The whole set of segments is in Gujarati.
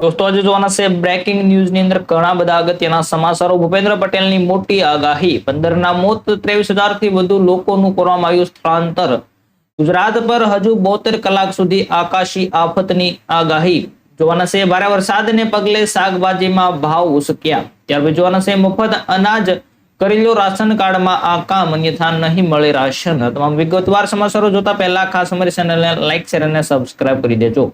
દોસ્તો, આજે જોવાના છે બ્રેકિંગ ન્યૂઝની અંદર ઘણા બધા અગત્યના સમાચારો. ભૂપેન્દ્ર પટેલની મોટી આગાહી. પંદરના મોત ત્રેવીસ હજારથી વધુ લોકોનું કરવામાં આવ્યું સ્થળાંતર. ગુજરાત પર હજુ બોતેર કલાક સુધી આકાશી આફતની આગાહી. જોવાના છે ભારે વરસાદને પગલે શાકભાજીમાં ભાવ ઉસક્યા. ત્યારબાદ જોવાના છે મફત અનાજ. કરી લો રાશન કાર્ડમાં આ કામ અન્યથા નહીં મળે રાશન તમામ વિગતવાર સમાચારો જોતા પહેલા ખાસ અમારી ચેનલને લાઈક શેર અને સબસ્ક્રાઇબ કરી દેજો.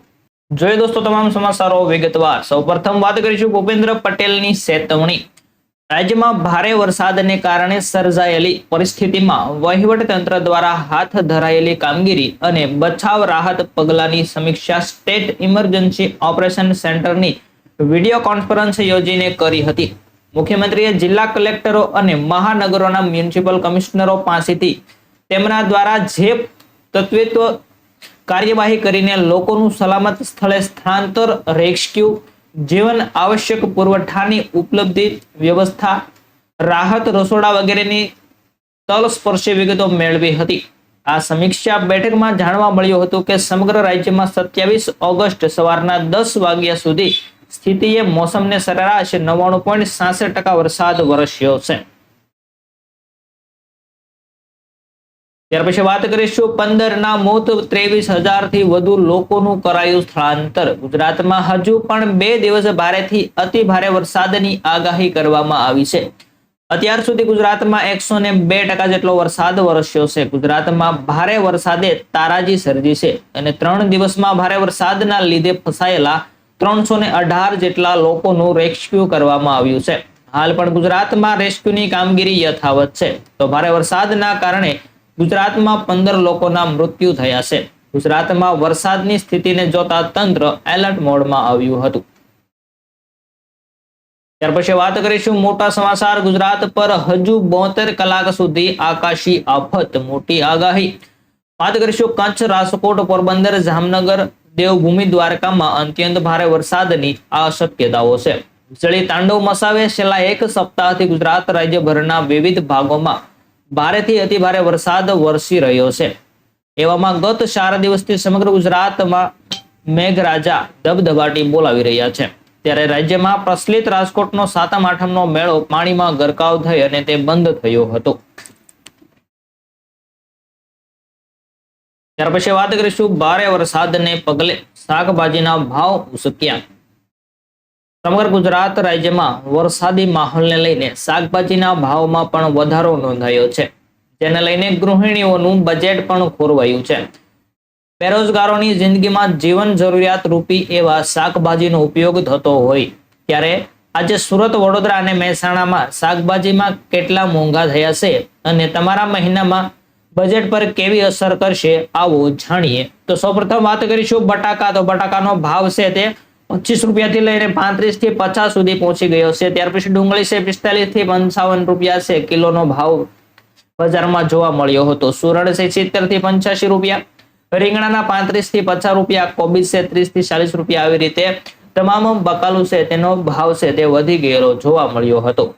જોઈએ દોસ્તો તમામ સમાચારો વિગતવાર, સૌપ્રથમ વાત કરીશું ભૂપેન્દ્ર પટેલની ચેતવણી રાજ્યમાં ભારે વરસાદને કારણે સર્જાયેલી પરિસ્થિતિમાં વહીવટ તંત્ર દ્વારા હાથ ધરાયેલી કામગીરી અને બચાવ રાહત પગલાની સમીક્ષા સ્ટેટ ઇમરજન્સી ઓપરેશન સેન્ટરની વીડિયો કોન્ફરન્સ યોજીને કરી હતી. મુખ્યમંત્રીએ જિલ્લા કલેક્ટરો અને મહાનગરોના મ્યુનિસિપલ કમિશનરો પાસેથી તેમના દ્વારા જે તત્વિત્વ કાર્યવાહી કરીને લોકોનું સલામત સ્થળે સ્થળાંતર રેસ્ક્યુ, જીવન આવશ્યક પુરવઠાની ઉપલબ્ધિ વ્યવસ્થા, રાહત રસોડા વગેરેની તલસ્પર્શી વિગતો મેળવી હતી. આ સમીક્ષા બેઠકમાં જાણવા મળ્યું હતું કે સમગ્ર રાજ્યમાં સત્યાવીસ ઓગસ્ટ સવારના દસ વાગ્યા સુધી સ્થિતિએ મોસમને સરેરાશ નવ્વાણું પોઈન્ટ સાસઠ ટકા વરસાદ વરસ્યો છે. ત્યાર પછી વાત કરીશું પંદર ના મોત ત્રેવીસ હજારથી વધુ લોકોનું કરાયું સ્થળાંતર. ગુજરાતમાં હજુ પણ બે દિવસ ભારેથી અતિ ભારે વરસાદની આગાહી કરવામાં આવી છે. અત્યાર સુધી ગુજરાતમાં એકસો ને બે ટકા જેટલો વરસાદ વરસ્યો છે. ગુજરાતમાં ભારે વરસાદે તારાજી સર્જી છે અને ત્રણ દિવસમાં ભારે વરસાદના લીધે ફસાયેલા ત્રણસો ને અઢાર જેટલા લોકોનું રેસ્ક્યુ કરવામાં આવ્યું છે. હાલ પણ ગુજરાતમાં રેસ્ક્યુની કામગીરી યથાવત છે. તો ભારે વરસાદના કારણે ગુજરાતમાં પંદર લોકોના મૃત્યુ થયા છે. ગુજરાતમાં વરસાદની સ્થિતિને જોતા તંત્ર એલર્ટ મોડમાં આવ્યું હતું. ત્યાર પછી વાત કરીશું મોટા સમાચાર ગુજરાત પર. હજુ બોતેર કલાક સુધી આકાશી આફત, મોટી આગાહી. વાત કરીશું કચ્છ રાજકોટ, પોરબંદર, જામનગર, દેવભૂમિ, દ્વારકામાં અત્યંત ભારે વરસાદની આ શક્યતાઓ છે. વીજળી તાંડવ મસાવે છેલ્લા એક સપ્તાહથી ગુજરાત રાજ્યભરના વિવિધ ભાગોમાં ભારેથી અતિ ભારે વરસાદ વરસી રહ્યો છે. એવામાં ગત ચાર દિવસથી સમગ્ર ગુજરાતમાં મેઘરાજા દબદબાટી બોલાવી રહ્યા છે. ત્યારે રાજ્યમાં પ્રચલિત રાજકોટનો સાતમ આઠમનો મેળો પાણીમાં ગરકાવ થઈ અને તે બંધ થયો હતો. ત્યાર પછી વાત કરીશું ભારે વરસાદને પગલે શાકભાજીના ભાવ ઉસક્યા. સમગ્ર ગુજરાત રાજ્યમાં વરસાદી માહોલને લઈને શાકભાજીના ભાવમાં પણ વધારો નોંધાયો છે, જેને લઈને ગૃહિણીઓનું બજેટ પણ ખોરવાયું છે. બેરોજગારોની જિંદગીમાં જીવન જરૂરિયાત રૂપી એવા શાકભાજીનો ઉપયોગ થતો હોય ત્યારે આજે સુરત, વડોદરા અને મહેસાણામાં શાકભાજીમાં કેટલા મોંઘા થયા છે અને તમારા મહિનામાં બજેટ પર કેવી અસર કરશે આવો જાણીએ. તો સૌપ્રથમ વાત કરીશું બટાકા. તો બટાકાનો ભાવ છે તે પચીસ રૂપિયાથી લઈને પાંત્રીસથી પચાસ સુધી પહોંચી ગયો છે. ત્યાર પછી ડુંગળી છે પિસ્તાલીસથી પંચાવન રૂપિયા છે. કિલોનો ભાવ બજારમાં જોવા મળ્યો હતો. સુરણ છે સિત્તેરથી પંચ્યાસી રૂપિયા. રીંગણાના પાંત્રીસથી પચાસ રૂપિયા. કોબીજ છે ત્રીસથી ચાલીસ રૂપિયા. આવી રીતે તમામ બકાલું છે તેનો ભાવ છે તે વધી ગયેલો જોવા મળ્યો હતો.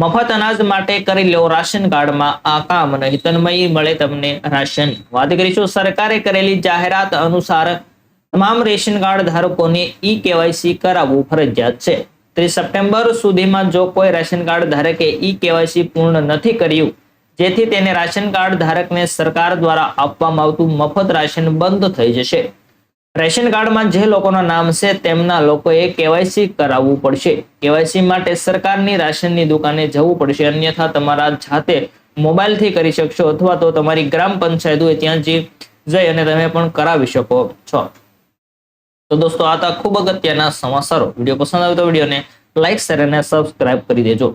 મફત અનાજ માટે કરી લો રાશન કાર્ડમાં આ કામ નહીં તન્મયી મળે તમને રાશન. વાત કરીશું, સરકારે કરેલી જાહેરાત અનુસાર તમામ રેશન કાર્ડ ધારકોને ઈ કેવાયસી કરાવવું ફરજિયાત છે. ત્રીસ સપ્ટેમ્બર સુધીમાં જો કોઈ રેશન કાર્ડ ધારકે ઈ કેવાયસી પૂર્ણ નથી કર્યું, જેથી તેને રાશન કાર્ડ ધારકને સરકાર દ્વારા આપવામાં આવતું મફત રાશન બંધ થઈ જશે. રેશન કાર્ડમાં જે લોકોના નામ છે, તેમના લોકોએ કેવાયસી કરાવવું પડશે. કેવાયસી માટે સરકારની રાશનની દુકાને જવું પડશે. અન્યથા તમારા જાતે મોબાઈલથી કરી શકશો અથવા તો તમારી ગ્રામ પંચાયત હોય ત્યાં જઈ જઈ અને તમે પણ કરાવી શકો છો. તો દોસ્તો, આ હતા ખૂબ અગત્યના સમાચારો. વીડિયો પસંદ આવે તો વિડીયોને લાઈક, શેર અને સબસ્ક્રાઇબ કરી દેજો.